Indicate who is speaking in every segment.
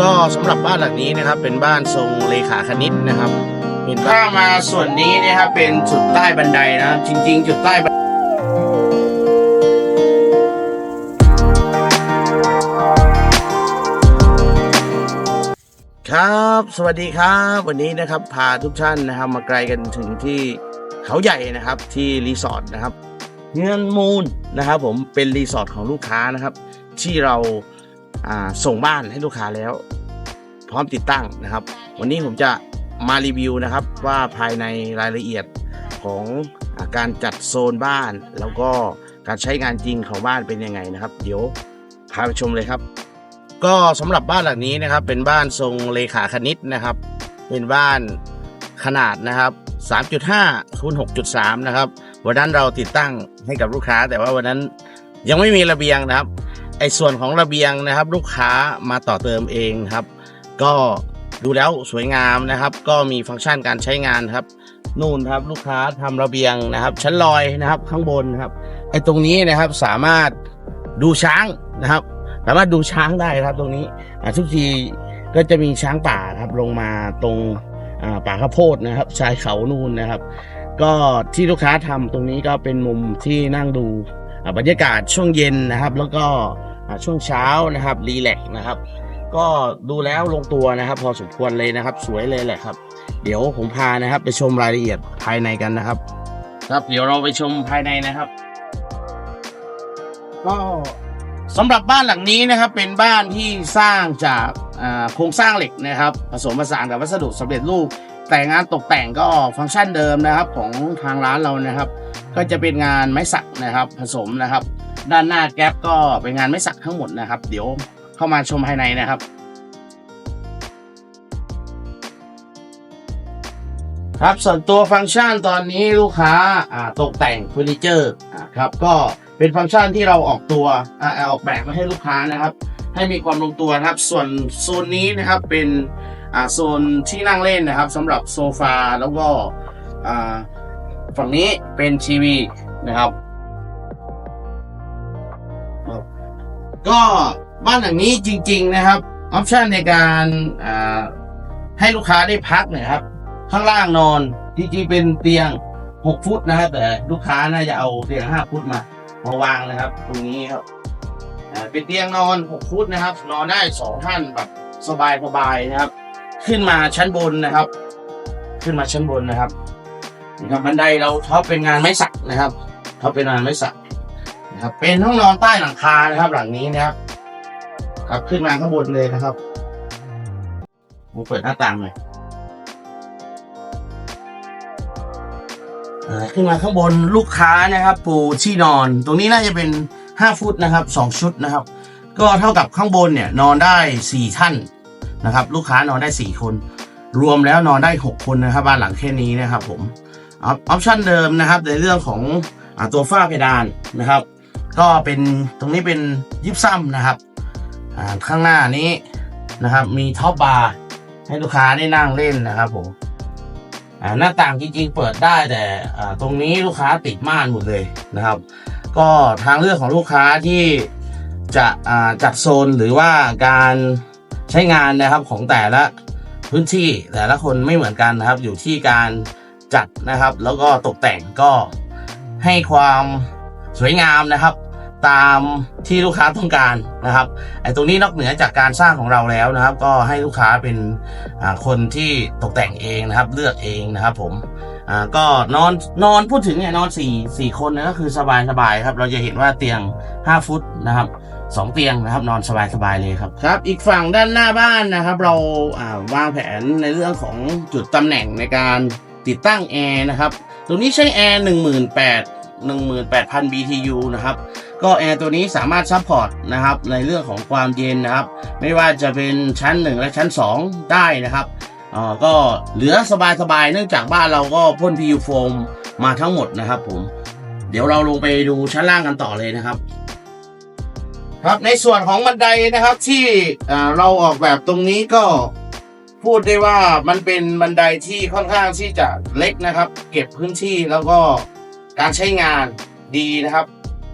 Speaker 1: ก็สำหรับบ้านหลังนี้นะครับ เป็นบ้านทรงเลขาคณิตนะครับเห็นถ้ามาส่วนนี้นะครับเป็นจุดใต้บันไดนะจริง ๆ จุดใต้บันครับ สวัสดีครับ วันนี้นะครับพาทุกท่านนะครับ มาไกลกันถึงที่เขาใหญ่นะครับที่รีสอร์ทนะครับเงินมูลนะครับ ผมเป็นรีสอร์ทของลูกค้านะครับ ที่เรา ส่งบ้านให้ลูกค้าแล้ว พร้อมติดตั้งนะครับ วันนี้ผมจะมารีวิวนะครับว่าภายในรายละเอียดของอาการจัดโซนบ้าน แล้วก็การใช้งานจริงของบ้านเป็นยังไงนะครับ เดี๋ยวพาไปชมเลยครับ ก็สำหรับบ้านหลังนี้นะครับ เป็นบ้านทรงเลขาคณิตนะครับ เป็นบ้านขนาดนะครับ 3.5คูณ6.3 นะครับ วันนั้นเราติดตั้งให้กับลูกค้า แต่ว่าวันนั้นยังไม่มีระเบียงนะครับ ไอ้ส่วนของระเบียงนะครับ ลูกค้ามาต่อเติมเองครับ ก็ดูแล้วสวยงามนะครับ ก็มีฟังก์ชันการใช้งานครับนู่นครับลูกค้าทำระเบียงนะครับ ชั้นลอยนะครับข้างบนครับไอ้ตรงนี้นะครับสามารถดูช้างนะครับ สามารถดูช้างได้ครับตรงนี้อ่าทุกทีก็จะมีช้างป่าครับลงมาตรงป่าข้าวโพดนะครับชายเขานู่นนะครับ ก็ที่ลูกค้าทำตรงนี้ก็เป็นมุมที่นั่งดู บรรยากาศช่วงเย็นนะครับ แล้วก็อ่าช่วงเช้านะครับรีแลกซ์นะครับ ก็ดูแล้วลงตัวนะครับ พอสมควรเลยนะครับ สวยเลยแหละครับ เดี๋ยวผมพานะครับ ไปชมรายละเอียดภายในกันนะครับ ครับเดี๋ยวเราไปชมภายในนะครับ ก็สำหรับบ้านหลังนี้นะครับ เป็นบ้านที่สร้างจากอ่าโครงสร้างเหล็กนะครับ ผสมผสานกับวัสดุสำเร็จรูปแต่งานตกแต่งก็ฟังก์ชันเดิมนะครับ ของทางร้านเรานะครับ ก็จะเป็นงานไม้สักนะครับ ผสมนะครับ ด้านหน้าแก๊ปก็เป็นงานไม้สักทั้งหมดนะครับ เดี๋ยวเข้ามาชมภายในนะครับครับส่วนตัวฟังก์ชันตอนนี้ลูกค้าอ่าตกแต่งเฟอร์นิเจอร์อ่าครับก็เป็นฟังก์ชันที่เราออกตัวอ่าออกแบบมาให้ลูกค้านะครับ ให้มีความลงตัวนะครับ ส่วนโซนนี้นะครับเป็นอ่าโซนที่นั่งเล่นนะครับสำหรับโซฟาแล้วก็อ่า ฝั่งนี้เป็นทีวีนะครับ ก็บ้านหลังนี้จริง ๆ นะครับออปชันในการให้ลูกค้าได้พักนะครับ ข้างล่างนอนจริงๆเป็นเตียง 6 ฟุตนะครับแต่ลูกค้าน่าจะเอาเตียง 5 ฟุตมามาวางนะครับ ตรงนี้ครับเป็นเตียงนอน 6 ฟุตนะครับ นอนได้สองท่านแบบสบายๆนะครับ ขึ้นมาชั้นบนนะครับ ขึ้นมาชั้นบนนะครับ นะครับบันไดเราท็อปเป็นงานไม้สักนะครับท็อปเป็นงานไม้สักนะครับ เป็นห้องนอนใต้หลังคานะครับ หลังนี้นะครับครับขึ้นมาข้างบนเลยนะครับผมเปิดหน้าต่างหน่อยอ่าขึ้นมาข้างบนลูกค้านะครับ ปูที่นอน ตรงนี้น่าจะเป็น 5 ฟุตนะครับ2ชุดนะครับ ก็เท่ากับข้างบนเนี่ยนอนได้ 4 ท่านนะครับ ลูกค้านอนได้ 4 คน รวมแล้วนอนได้ 6 คนนะครับบ้านหลังแค่นี้นะครับผม ออปชันเดิมนะครับ ในเรื่องของอตัวฝ้าเพดานนะครับ ก็เป็นตรงนี้เป็นยิบซ้ำนะครับข้างหน้านี้นะครับ มีท็อปบาร์ให้ลูกค้าได้นั่งเล่นนะครับผมหน้าต่างจริงๆ เปิดได้แต่ตรงนี้ลูกค้าติดม่านหมดเลยนะครับ ก็ทางเลือกของลูกค้าที่จะจัดโซนหรือว่าการใช้งานนะครับของแต่ละพื้นที่แต่ละคนไม่เหมือนกันนะครับ อยู่ที่การ จัดนะครับ แล้วก็ตกแต่งก็ให้ความสวยงามนะครับ ตามที่ลูกค้าต้องการนะครับไอ้ตรงนี้นอกเหนือจากการสร้างของเราแล้วนะครับ ก็ให้ลูกค้าเป็นคนที่ตกแต่งเองนะครับ เลือกเองนะครับ ผมอ่าก็นอนนอนพูดถึงเนี่ยนอนสี่สี่คนนะก็คือสบายสบายครับ เราจะเห็นว่าเตียง 5 ฟุตนะครับสองเตียงนะครับนอนสบายสบายเลยครับครับ อีกฝั่งด้านหน้าบ้านนะครับ เราาวางแผนในเรื่องของจุดตำแหน่งในการ ติดตั้งแอร์นะครับตรงนี้ใช้แอร์หนึ่งหมื่นแปดหนึ่งหมื่นแปดพัน BTU นะครับ ก็แอร์ตัวนี้สามารถซัพพอร์ตนะครับในเรื่องของความเย็นนะครับ ไม่ว่าจะเป็นชั้น 1 และชั้น 2 ได้นะครับอ่าก็เหลือสบายๆ เนื่องจากบ้านเราก็พ่น PU โฟมมาทั้งหมดนะครับผม เดี๋ยวเราลงไปดูชั้นล่างกันต่อเลยนะครับครับในส่วนของบันไดนะครับที่เราออกแบบตรงนี้ก็ พูดได้ว่ามันเป็นบันไดที่ค่อนข้างที่จะเล็กนะครับ เก็บพื้นที่แล้วก็การใช้งานดีนะครับ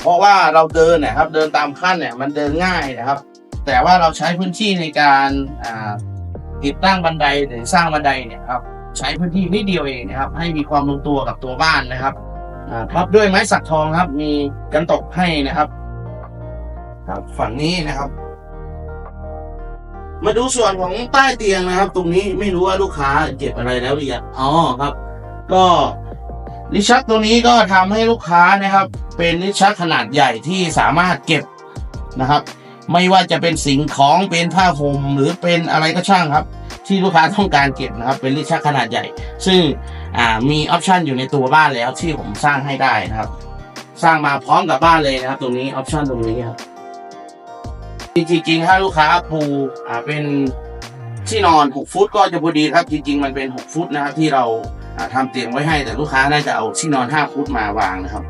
Speaker 1: เพราะว่าเราเดินนะครับ เดินตามขั้นเนี่ยมันเดินง่ายนะครับ แต่ว่าเราใช้พื้นที่ในการติดตั้งบันไดหรือสร้างบันไดเนี่ยครับใช้พื้นที่นิดเดียวเองนะครับ ให้มีความลงตัวกับตัวบ้านนะครับครับด้วยไม้สักทองครับ มีกันตกให้นะครับ ครับฝั่งนี้นะครับ มาดูส่วนของใต้เตียงนะครับ ตรงนี้ไม่รู้ว่าลูกค้าเก็บอะไรแล้วหรือยังอ๋อครับ ก็ลิชักตัวนี้ก็ทำให้ลูกค้านะครับ เป็นลิชักขนาดใหญ่ที่สามารถเก็บนะครับ ไม่ว่าจะเป็นสิ่งของเป็นผ้าห่มหรือเป็นอะไรก็ช่างครับ ที่ลูกค้าต้องการเก็บนะครับ เป็นลิชักขนาดใหญ่ ซึ่งมีออปชันอยู่ในตัวบ้านแล้วที่ผมสร้างให้ได้นะครับ สร้างมาพร้อมกับบ้านเลยนะครับ ตรงนี้ออปชันตรงนี้ครับ จริงๆถ้าลูกค้าปูอ่าเป็นที่นอน 6 ฟุตก็จะพอดีครับ จริง ๆ มันเป็น 6 ฟุตนะครับที่เราอ่าทำเตียงไว้ให้แต่ลูกค้าน่าจะเอาที่นอน 5 ฟุตมาวางนะครับ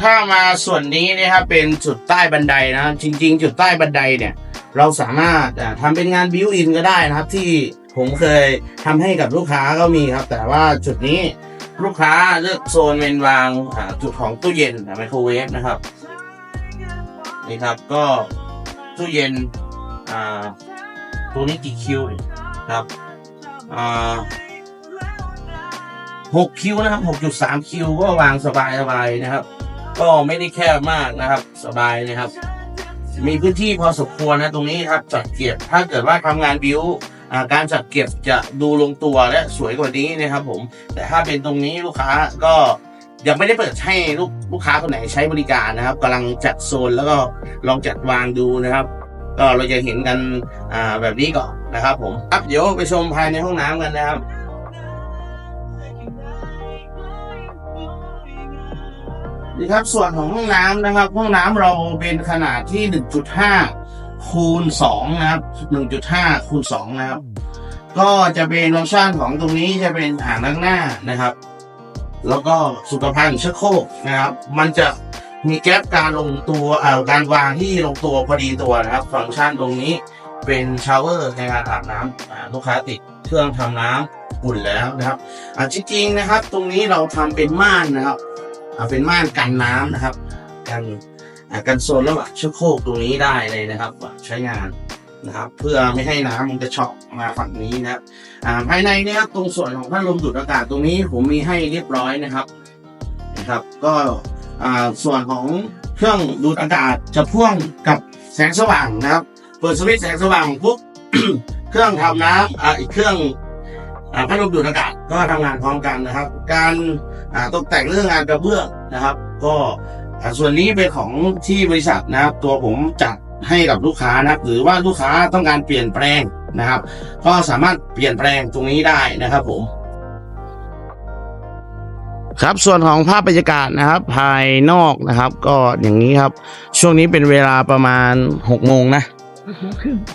Speaker 1: ถ้ามาส่วนนี้นะครับเป็นจุดใต้บันไดนะครับจริง ๆ จุดใต้บันไดเนี่ยเราสามารถอ่าทำเป็นงานบิวอินก็ได้นะครับ ที่ผมเคยทำให้กับลูกค้าก็มีครับ แต่ว่าจุดนี้ลูกค้าเลือกโซนเป็นวางจุดของตู้เย็นไมโครเวฟนะครับนี่ครับก็ ตู้เย็นอ่าตัวนี้กี่คิวครับอ่าหกคิวนะครับหกจุดสามคิวก็วางสบายสบายนะครับ ก็ไม่ได้แคบมากนะครับ สบายนะครับ มีพื้นที่พอสมควรนะตรงนี้ครับจัดเก็บถ้าเกิดว่าทำงานบิวอ่าการจัดเก็บจะดูลงตัวและสวยกว่านี้นะครับ ผม แต่ถ้าเป็นตรงนี้ลูกค้าก็ ยังไม่ได้เปิดให้ลูกลูกค้าคนไหนใช้บริการนะครับกำลังจัดโซนแล้วก็ลองจัดวางดูนะครับ ก็เราจะเห็นกันอ่าแบบนี้ก่อนนะครับ ผมครับเดี๋ยวไปชมภายในห้องน้ำกันนะครับนี่ครับส่วนของห้องน้ำนะครับ ห้องน้ำเราเป็นขนาดที่1.5คูณ2นะครับ1.5คูณ2นะครับ ก็จะเป็นฟังก์ชันของตรงนี้จะเป็นอ่างล้างหน้านะครับ แล้วก็สุขภัณฑ์ชักโครกนะครับ มันจะมีแก๊ปการลงตัวเอ่อการวางที่ลงตัวพอดีตัวนะครับ ฟังก์ชันตรงนี้เป็นชาวเวอร์ในการอาบน้ำลูกค้าติดเครื่องทำน้ำอุ่นแล้วนะครับอ่าจริงๆนะครับ ตรงนี้เราทำเป็นม่านนะครับอ่าเป็นม่านกันน้ำนะครับ กันอ่ากันโซนระหว่างชักโครกตรงนี้ได้เลยนะครับ ใช้งาน นะครับ เพื่อไม่ให้น้ำมันจะเฉาะมาฝั่งนี้นะครับภายในนี่ครับตรงส่วนของพัดลมดูดอากาศตรงนี้ผมมีให้เรียบร้อยนะครับนะครับ ก็ส่วนของเครื่องดูดอากาศจะพ่วงกับแสงสว่างนะครับเปิดสวิตช์แสงสว่างปุ๊บเครื่องทำน้ำอ่าอีกเครื่องอพัดลมดูดอากาศก็ทำงานพร้อมกันนะครับ การตกแต่งเรื่องงานกระเบื้องนะครับ ก็ส่วนนี้เป็นของที่บริษัทนะครับ ตัวผมจัด ให้กับลูกค้านะครับหรือว่าลูกค้าต้องการเปลี่ยนแปลงนะครับ ก็สามารถเปลี่ยนแปลงตรงนี้ได้นะครับผมครับส่วนของภาพบรรยากาศนะครับภายนอกนะครับ ก็อย่างนี้ครับ ช่วงนี้เป็นเวลาประมาณหกโมงนะ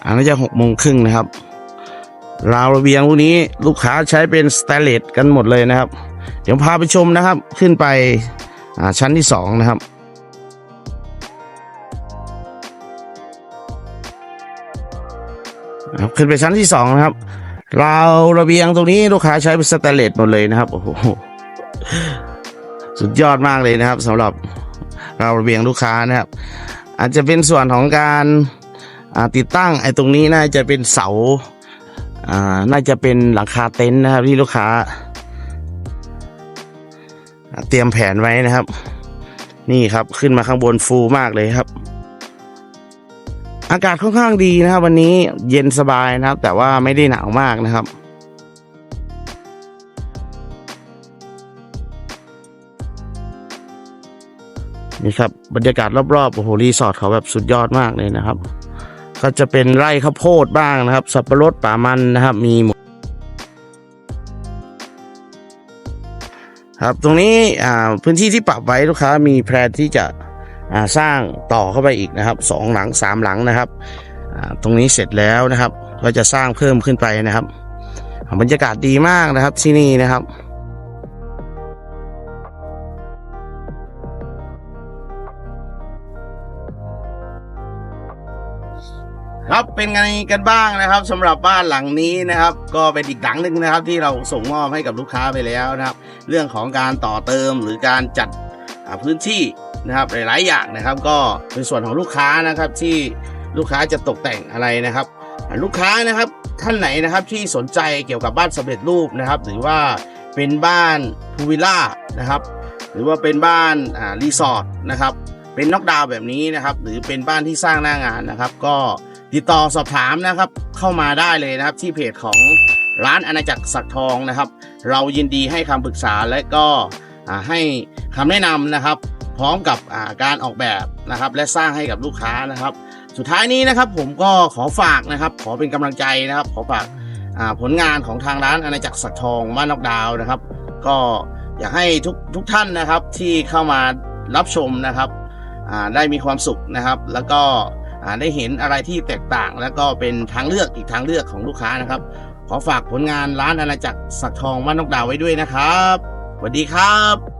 Speaker 1: อันนี้จะหกโมงครึ่งนะครับราวระเบียงพวกนี้ลูกค้าใช้เป็นสแตนเลสกันหมดเลยนะครับ เดี๋ยวพาไปชมนะครับ ขึ้นไปอ่าชั้นที่สองนะครับ ครับขึ้นไปชั้นที่สองนะครับราวระเบียงตรงนี้ลูกค้าใช้เป็นสแตนเลสหมดเลยนะครับโอ้โหสุดยอดมากเลยนะครับสำหรับราวระเบียงลูกค้านะครับ อาจจะเป็นส่วนของการติดตั้งไอ้ตรงนี้น่าจะเป็นเสาอ่าน่าจะเป็นหลังคาเต็นท์นะครับที่ลูกค้า เตรียมแผนไว้นะครับ นี่ครับขึ้นมาข้างบนฟูมากเลยครับ อากาศค่อนข้างดีนะครับ วันนี้เย็นสบายนะครับ แต่ว่าไม่ได้หนาวมากนะครับนี่ครับบรรยากาศรอบๆโอ้โหรีสอร์ทเขาแบบสุดยอดมากเลยนะครับ ก็จะเป็นไร่ข้าวโพดบ้างนะครับ สับปะรดป่ามันนะครับ มีหมดครับตรงนี้อ่าพื้นที่ที่ปรับไว้ลูกค้ามีแพลนที่จะ สร้างต่อเข้าไปอีกนะครับสองหลังสามหลังนะครับตรงนี้เสร็จแล้วนะครับ ก็จะสร้างเพิ่มขึ้นไปนะครับบรรยากาศดีมากนะครับที่นี่นะครับครับเป็นไงกันบ้างนะครับสำหรับบ้านหลังนี้นะครับ ก็เป็นอีกหลังหนึ่งนะครับ ที่เราส่งมอบให้กับลูกค้าไปแล้วนะครับ เรื่องของการต่อเติมหรือการจัดพื้นที่ นะครับหลาย ๆ อย่างนะครับ ก็เป็นส่วนของลูกค้านะครับที่ลูกค้าจะตกแต่งอะไรนะครับ ลูกค้านะครับท่านไหนนะครับที่สนใจเกี่ยวกับบ้านสำเร็จรูปนะครับ หรือว่าเป็นบ้านพูวิลล่านะครับ หรือว่าเป็นบ้านรีสอร์ทนะครับเป็นน็อกดาวแบบนี้นะครับ หรือเป็นบ้านที่สร้างหน้างานนะครับ ก็ติดต่อสอบถามนะครับเข้ามาได้เลยนะครับที่เพจของร้านอาณาจักรสักทองนะครับ เรายินดีให้คำปรึกษาและก็ให้คำแนะนำนะครับ พร้อมกับาการออกแบบนะครับ และสร้างให้กับลูกค้านะครับ สุดท้ายนี้นะครับผมก็ขอฝากนะครับ ขอเป็นกำลังใจนะครับ ขอฝากาผลงานของทางร้านอาณาจักรสักทองบ้านอกดาวนะครับ ก็อยากให้ทุกทุกท่านนะครับที่เข้ามารับชมนะครับได้มีความสุขนะครับ แล้วก็ได้เห็นอะไรที่แตกต่าง แล้วก็เป็นทางเลือกอีกทางเลือกของลูกค้านะครับ ขอฝากผลงานร้านอาณาจักรสักทองบ้านอกดาวไว้ด้วยนะครับสวัสดีครับ